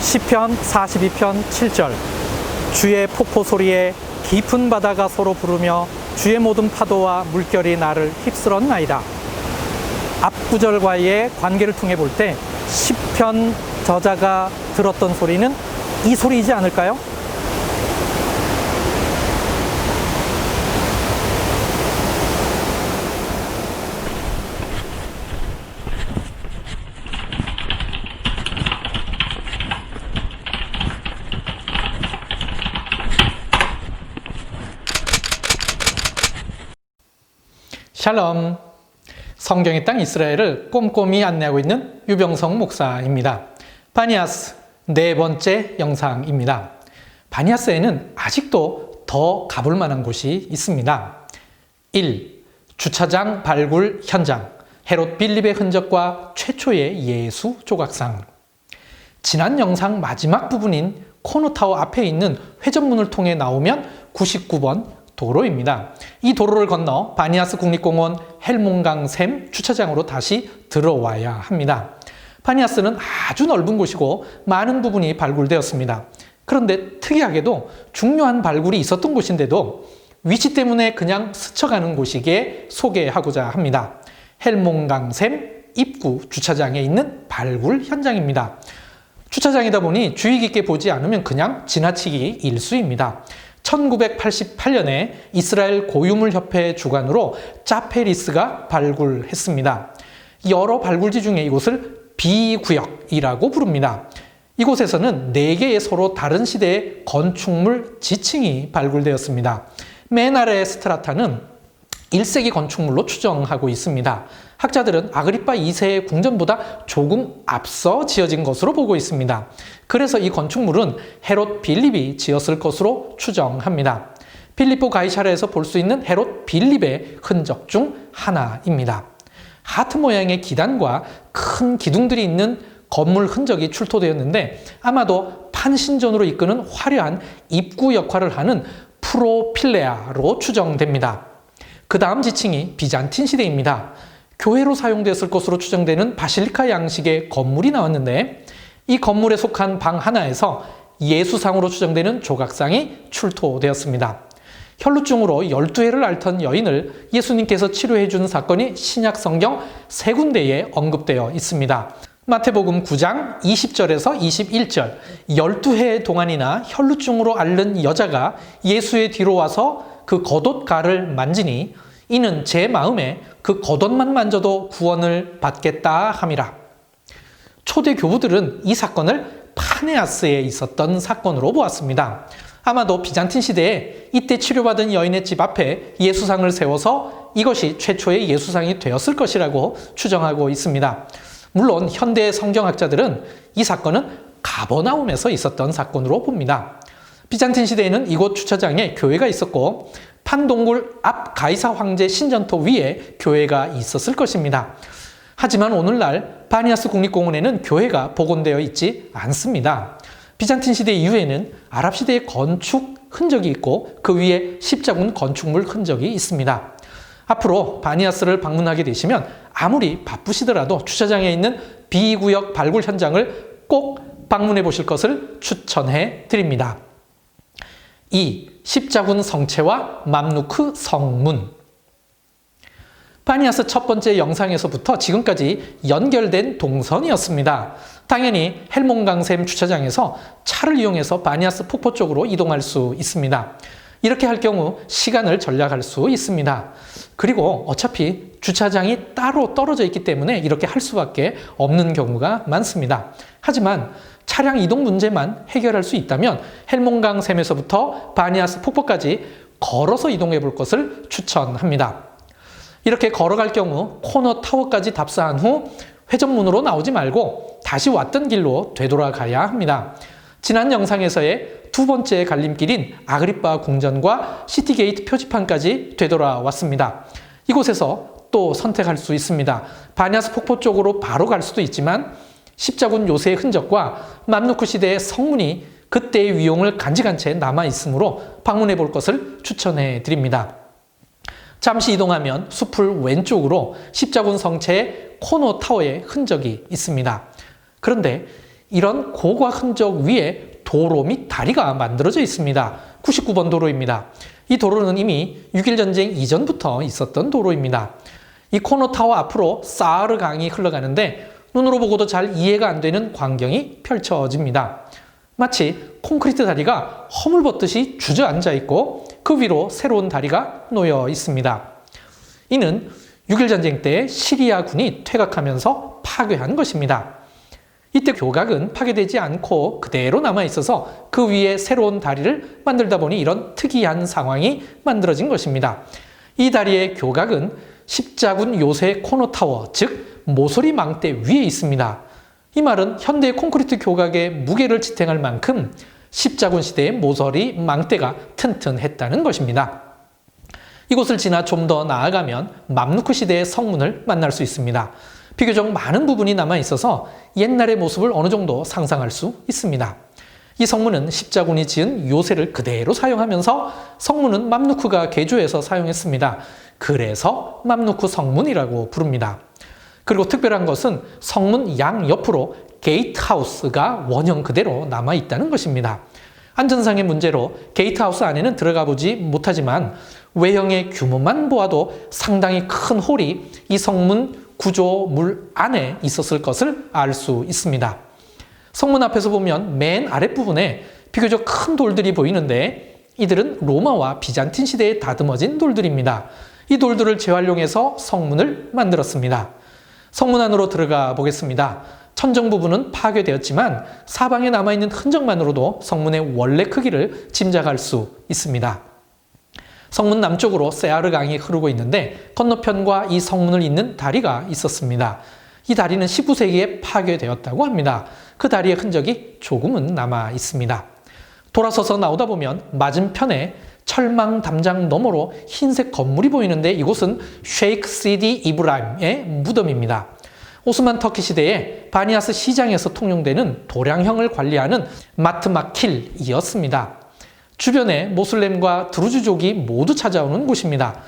시편 42편 7절 주의 폭포 소리에 깊은 바다가 서로 부르며 주의 모든 파도와 물결이 나를 휩쓸었나이다. 앞 구절과의 관계를 통해 볼 때 시편 저자가 들었던 소리는 이 소리이지 않을까요? 샬롬. 성경의 땅 이스라엘을 꼼꼼히 안내하고 있는 유병성 목사입니다. 바니아스 네 번째 영상입니다. 바니아스에는 아직도 더 가볼 만한 곳이 있습니다. 1. 주차장 발굴 현장. 헤롯 빌립의 흔적과 최초의 예수 조각상. 지난 영상 마지막 부분인 코노타워 앞에 있는 회전문을 통해 나오면 99번 도로입니다. 이 도로를 건너 바니아스 국립공원 헬몽강 샘 주차장으로 다시 들어와야 합니다. 바니아스는 아주 넓은 곳이고 많은 부분이 발굴되었습니다. 그런데 특이하게도 중요한 발굴이 있었던 곳인데도 위치 때문에 그냥 스쳐가는 곳이기에 소개하고자 합니다. 헬몽강 샘 입구 주차장에 있는 발굴 현장입니다. 주차장이다 보니 주의 깊게 보지 않으면 그냥 지나치기 일수입니다. 1988년에 이스라엘 고유물 협회 주관으로 짜페리스가 발굴했습니다. 여러 발굴지 중에 이곳을 비구역이라고 부릅니다. 이곳에서는 4개의 서로 다른 시대의 건축물 지층이 발굴되었습니다. 맨 아래 스트라타는 1세기 건축물로 추정하고 있습니다. 학자들은 아그리파 2세의 궁전보다 조금 앞서 지어진 것으로 보고 있습니다. 그래서 이 건축물은 헤롯 빌립이 지었을 것으로 추정합니다. 필리포 가이샤라에서 볼 수 있는 헤롯 빌립의 흔적 중 하나입니다. 하트 모양의 기단과 큰 기둥들이 있는 건물 흔적이 출토되었는데 아마도 판신전으로 이끄는 화려한 입구 역할을 하는 프로필레아로 추정됩니다. 그 다음 지층이 비잔틴 시대입니다. 교회로 사용되었을 것으로 추정되는 바실리카 양식의 건물이 나왔는데 이 건물에 속한 방 하나에서 예수상으로 추정되는 조각상이 출토되었습니다. 혈루증으로 12회를 앓던 여인을 예수님께서 치료해 준 사건이 신약 성경 세 군데에 언급되어 있습니다. 마태복음 9장 20절에서 21절 12해 동안이나 혈루증으로 앓는 여자가 예수의 뒤로 와서 그 겉옷가를 만지니 이는 제 마음에 그 겉옷만 만져도 구원을 받겠다 함이라. 초대 교부들은 이 사건을 파네아스에 있었던 사건으로 보았습니다. 아마도 비잔틴 시대에 이때 치료받은 여인의 집 앞에 예수상을 세워서 이것이 최초의 예수상이 되었을 것이라고 추정하고 있습니다. 물론 현대 성경학자들은 이 사건은 가버나움에서 있었던 사건으로 봅니다. 비잔틴 시대에는 이곳 주차장에 교회가 있었고 판동굴 앞 가이사 황제 신전토 위에 교회가 있었을 것입니다. 하지만 오늘날 바니아스 국립공원에는 교회가 복원되어 있지 않습니다. 비잔틴 시대 이후에는 아랍 시대의 건축 흔적이 있고 그 위에 십자군 건축물 흔적이 있습니다. 앞으로 바니아스를 방문하게 되시면 아무리 바쁘시더라도 주차장에 있는 비구역 발굴 현장을 꼭 방문해 보실 것을 추천해 드립니다. 2. 십자군 성체와 맘누크 성문 바니아스 첫 번째 영상에서부터 지금까지 연결된 동선이었습니다. 당연히 헬몽강샘 주차장에서 차를 이용해서 바니아스 폭포 쪽으로 이동할 수 있습니다. 이렇게 할 경우 시간을 절약할 수 있습니다. 그리고 어차피 주차장이 따로 떨어져 있기 때문에 이렇게 할 수밖에 없는 경우가 많습니다. 하지만 차량 이동 문제만 해결할 수 있다면 헬몽강 샘에서부터 바니아스 폭포까지 걸어서 이동해 볼 것을 추천합니다. 이렇게 걸어갈 경우 코너 타워까지 답사한 후 회전문으로 나오지 말고 다시 왔던 길로 되돌아가야 합니다. 지난 영상에서의 두 번째 갈림길인 아그리파 궁전과 시티게이트 표지판까지 되돌아왔습니다. 이곳에서 또 선택할 수 있습니다. 바냐스 폭포 쪽으로 바로 갈 수도 있지만 십자군 요새의 흔적과 맘누크 시대의 성문이 그때의 위용을 간직한 채 남아 있으므로 방문해 볼 것을 추천해 드립니다. 잠시 이동하면 숲을 왼쪽으로 십자군 성체의 코너 타워의 흔적이 있습니다. 그런데 이런 고고학 흔적 위에 도로 및 다리가 만들어져 있습니다. 99번 도로입니다. 이 도로는 이미 6.1 전쟁 이전부터 있었던 도로입니다. 이 코노타워 앞으로 사르 강이 흘러가는데 눈으로 보고도 잘 이해가 안 되는 광경이 펼쳐집니다. 마치 콘크리트 다리가 허물벗듯이 주저앉아 있고 그 위로 새로운 다리가 놓여 있습니다. 이는 6.1 전쟁 때 시리아 군이 퇴각하면서 파괴한 것입니다. 이때 교각은 파괴되지 않고 그대로 남아 있어서 그 위에 새로운 다리를 만들다 보니 이런 특이한 상황이 만들어진 것입니다. 이 다리의 교각은 십자군 요새 코노타워, 즉 모서리 망대 위에 있습니다. 이 말은 현대 콘크리트 교각의 무게를 지탱할 만큼 십자군 시대의 모서리 망대가 튼튼했다는 것입니다. 이곳을 지나 좀 더 나아가면 맘누크 시대의 성문을 만날 수 있습니다. 비교적 많은 부분이 남아 있어서 옛날의 모습을 어느 정도 상상할 수 있습니다. 이 성문은 십자군이 지은 요새를 그대로 사용하면서 성문은 맘누크가 개조해서 사용했습니다. 그래서 맘누크 성문이라고 부릅니다. 그리고 특별한 것은 성문 양 옆으로 게이트하우스가 원형 그대로 남아 있다는 것입니다. 안전상의 문제로 게이트하우스 안에는 들어가 보지 못하지만 외형의 규모만 보아도 상당히 큰 홀이 이 성문 구조물 안에 있었을 것을 알 수 있습니다. 성문 앞에서 보면 맨 아랫부분에 비교적 큰 돌들이 보이는데 이들은 로마와 비잔틴 시대에 다듬어진 돌들입니다. 이 돌들을 재활용해서 성문을 만들었습니다. 성문 안으로 들어가 보겠습니다. 천정 부분은 파괴되었지만 사방에 남아있는 흔적만으로도 성문의 원래 크기를 짐작할 수 있습니다. 성문 남쪽으로 세아르 강이 흐르고 있는데 건너편과 이 성문을 잇는 다리가 있었습니다. 이 다리는 19세기에 파괴되었다고 합니다. 그 다리의 흔적이 조금은 남아 있습니다. 돌아서서 나오다 보면 맞은편에 철망 담장 너머로 흰색 건물이 보이는데 이곳은 쉐이크 시디 이브라임의 무덤입니다. 오스만 터키 시대에 바니아스 시장에서 통용되는 도량형을 관리하는 마트마킬이었습니다. 주변에 모슬렘과 드루즈족이 모두 찾아오는 곳입니다.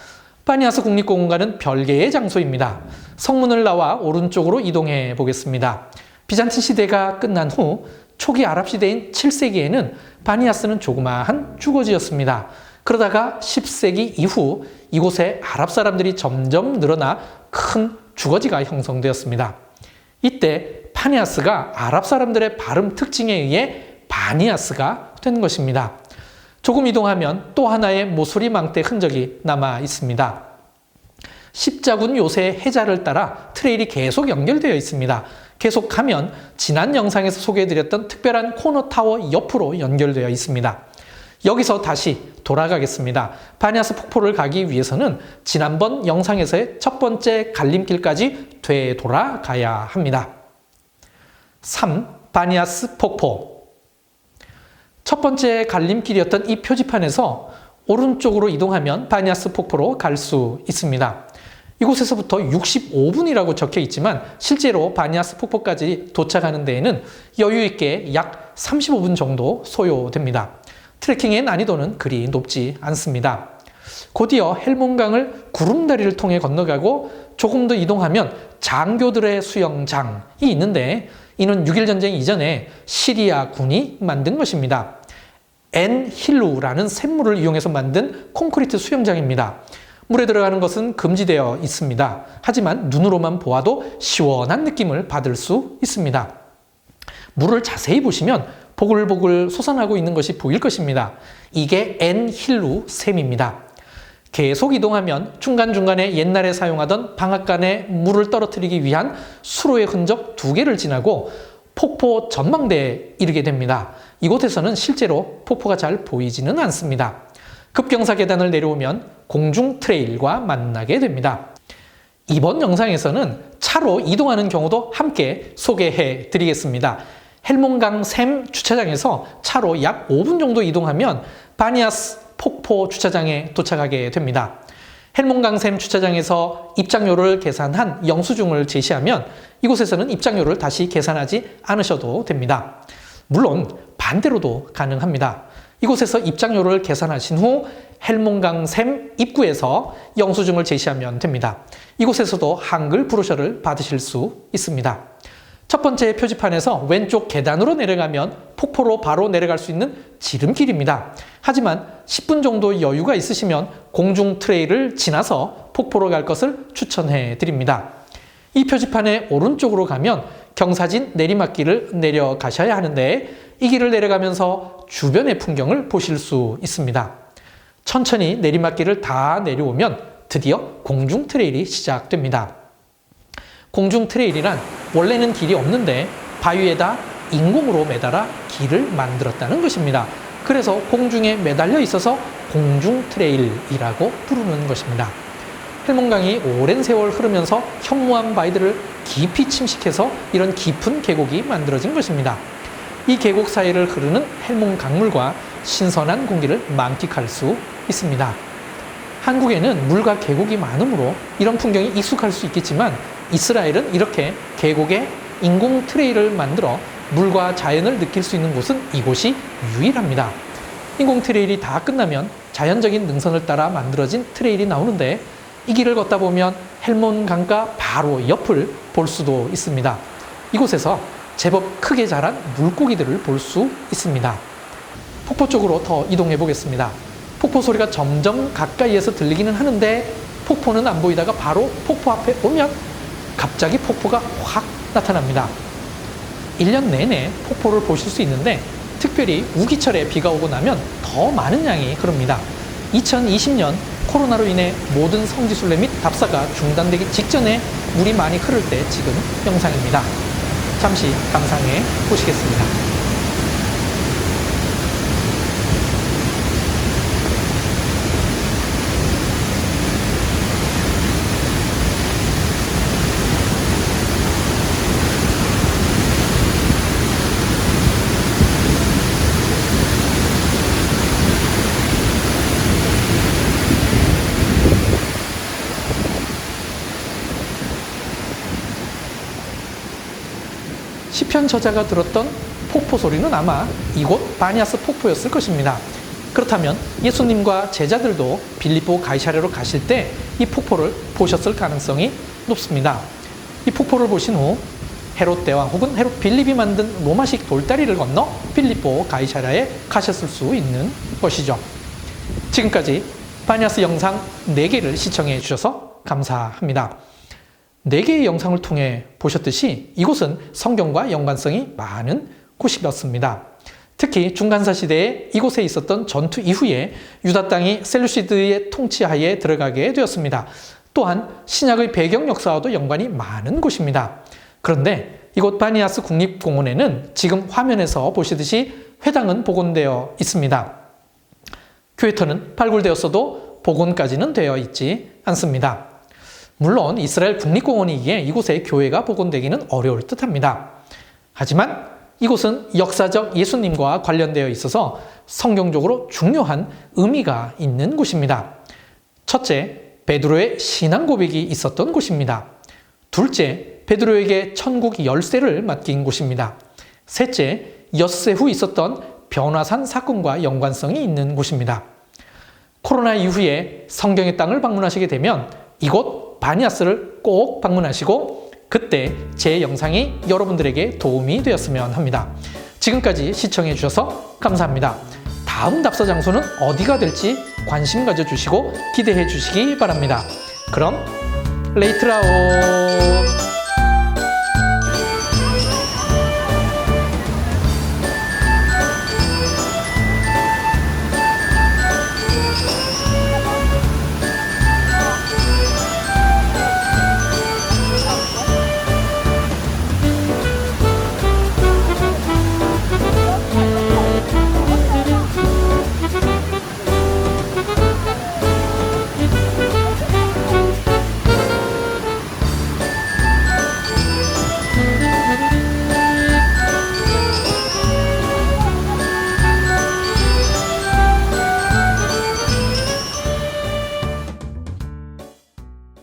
바니아스 국립공원과는 별개의 장소입니다. 성문을 나와 오른쪽으로 이동해 보겠습니다. 비잔틴 시대가 끝난 후 초기 아랍 시대인 7세기에는 바니아스는 조그마한 주거지였습니다. 그러다가 10세기 이후 이곳에 아랍 사람들이 점점 늘어나 큰 주거지가 형성되었습니다. 이때 파니아스가 아랍 사람들의 발음 특징에 의해 바니아스가 된 것입니다. 조금 이동하면 또 하나의 모서리 망대 흔적이 남아 있습니다. 십자군 요새 해자를 따라 트레일이 계속 연결되어 있습니다. 계속 가면 지난 영상에서 소개해드렸던 특별한 코너 타워 옆으로 연결되어 있습니다. 여기서 다시 돌아가겠습니다. 바니아스 폭포를 가기 위해서는 지난번 영상에서의 첫 번째 갈림길까지 되돌아가야 합니다. 3. 바니아스 폭포 첫 번째 갈림길이었던 이 표지판에서 오른쪽으로 이동하면 바니아스 폭포로 갈 수 있습니다. 이곳에서부터 65분이라고 적혀 있지만 실제로 바니아스 폭포까지 도착하는 데에는 여유 있게 약 35분 정도 소요됩니다. 트레킹의 난이도는 그리 높지 않습니다. 곧이어 헬몬강을 구름다리를 통해 건너가고 조금 더 이동하면 장교들의 수영장이 있는데 이는 6.1 전쟁 이전에 시리아 군이 만든 것입니다. 엔 힐루라는 샘물을 이용해서 만든 콘크리트 수영장입니다. 물에 들어가는 것은 금지되어 있습니다. 하지만 눈으로만 보아도 시원한 느낌을 받을 수 있습니다. 물을 자세히 보시면 보글보글 솟아나고 있는 것이 보일 것입니다. 이게 엔 힐루 샘입니다. 계속 이동하면 중간중간에 옛날에 사용하던 방앗간에 물을 떨어뜨리기 위한 수로의 흔적 두 개를 지나고 폭포 전망대에 이르게 됩니다. 이곳에서는 실제로 폭포가 잘 보이지는 않습니다. 급경사 계단을 내려오면 공중 트레일과 만나게 됩니다. 이번 영상에서는 차로 이동하는 경우도 함께 소개해 드리겠습니다. 헬몬강 샘 주차장에서 차로 약 5분 정도 이동하면 바니아스 폭포 주차장에 도착하게 됩니다. 헬몬강샘 주차장에서 입장료를 계산한 영수증을 제시하면 이곳에서는 입장료를 다시 계산하지 않으셔도 됩니다. 물론 반대로도 가능합니다. 이곳에서 입장료를 계산하신 후 헬몬강샘 입구에서 영수증을 제시하면 됩니다. 이곳에서도 한글 브로셔를 받으실 수 있습니다. 첫 번째 표지판에서 왼쪽 계단으로 내려가면 폭포로 바로 내려갈 수 있는 지름길입니다. 하지만 10분 정도 여유가 있으시면 공중 트레일을 지나서 폭포로 갈 것을 추천해 드립니다. 이 표지판의 오른쪽으로 가면 경사진 내리막길을 내려가셔야 하는데 이 길을 내려가면서 주변의 풍경을 보실 수 있습니다. 천천히 내리막길을 다 내려오면 드디어 공중 트레일이 시작됩니다. 공중 트레일이란 원래는 길이 없는데 바위에다 인공으로 매달아 길을 만들었다는 것입니다. 그래서 공중에 매달려 있어서 공중 트레일이라고 부르는 것입니다. 헬몽강이 오랜 세월 흐르면서 현무암 바위들을 깊이 침식해서 이런 깊은 계곡이 만들어진 것입니다. 이 계곡 사이를 흐르는 헬몽 강물과 신선한 공기를 만끽할 수 있습니다. 한국에는 물과 계곡이 많으므로 이런 풍경이 익숙할 수 있겠지만 이스라엘은 이렇게 계곡에 인공 트레일을 만들어 물과 자연을 느낄 수 있는 곳은 이곳이 유일합니다. 인공 트레일이 다 끝나면 자연적인 능선을 따라 만들어진 트레일이 나오는데 이 길을 걷다 보면 헬몬 강가 바로 옆을 볼 수도 있습니다. 이곳에서 제법 크게 자란 물고기들을 볼 수 있습니다. 폭포 쪽으로 더 이동해 보겠습니다. 폭포 소리가 점점 가까이에서 들리기는 하는데 폭포는 안 보이다가 바로 폭포 앞에 오면 갑자기 폭포가 확 나타납니다. 1년 내내 폭포를 보실 수 있는데 특별히 우기철에 비가 오고 나면 더 많은 양이 흐릅니다. 2020년 코로나로 인해 모든 성지순례 및 답사가 중단되기 직전에 물이 많이 흐를 때 찍은 영상입니다. 잠시 감상해 보시겠습니다. 시편 저자가 들었던 폭포 소리는 아마 이곳 바니아스 폭포였을 것입니다. 그렇다면 예수님과 제자들도 빌립보 가이사랴로 가실 때 이 폭포를 보셨을 가능성이 높습니다. 이 폭포를 보신 후 헤롯 대왕 혹은 헤롯 빌립이 만든 로마식 돌다리를 건너 빌립보 가이사랴에 가셨을 수 있는 것이죠. 지금까지 바니아스 영상 4개를 시청해 주셔서 감사합니다. 네 개의 영상을 통해 보셨듯이 이곳은 성경과 연관성이 많은 곳이었습니다. 특히 중간사 시대에 이곳에 있었던 전투 이후에 유다 땅이 셀루시드의 통치하에 들어가게 되었습니다. 또한 신약의 배경 역사와도 연관이 많은 곳입니다. 그런데 이곳 바니아스 국립공원에는 지금 화면에서 보시듯이 회당은 복원되어 있습니다. 교회터는 발굴되었어도 복원까지는 되어 있지 않습니다. 물론 이스라엘 국립공원이기에 이곳에 교회가 복원되기는 어려울 듯합니다. 하지만 이곳은 역사적 예수님과 관련되어 있어서 성경적으로 중요한 의미가 있는 곳입니다. 첫째, 베드로의 신앙 고백이 있었던 곳입니다. 둘째, 베드로에게 천국 열쇠를 맡긴 곳입니다. 셋째, 엿새 후 있었던 변화산 사건과 연관성이 있는 곳입니다. 코로나 이후에 성경의 땅을 방문하시게 되면 이곳 바니아스를 꼭 방문하시고 그때 제 영상이 여러분들에게 도움이 되었으면 합니다. 지금까지 시청해 주셔서 감사합니다. 다음 답사 장소는 어디가 될지 관심 가져주시고 기대해 주시기 바랍니다. 그럼 레이트라오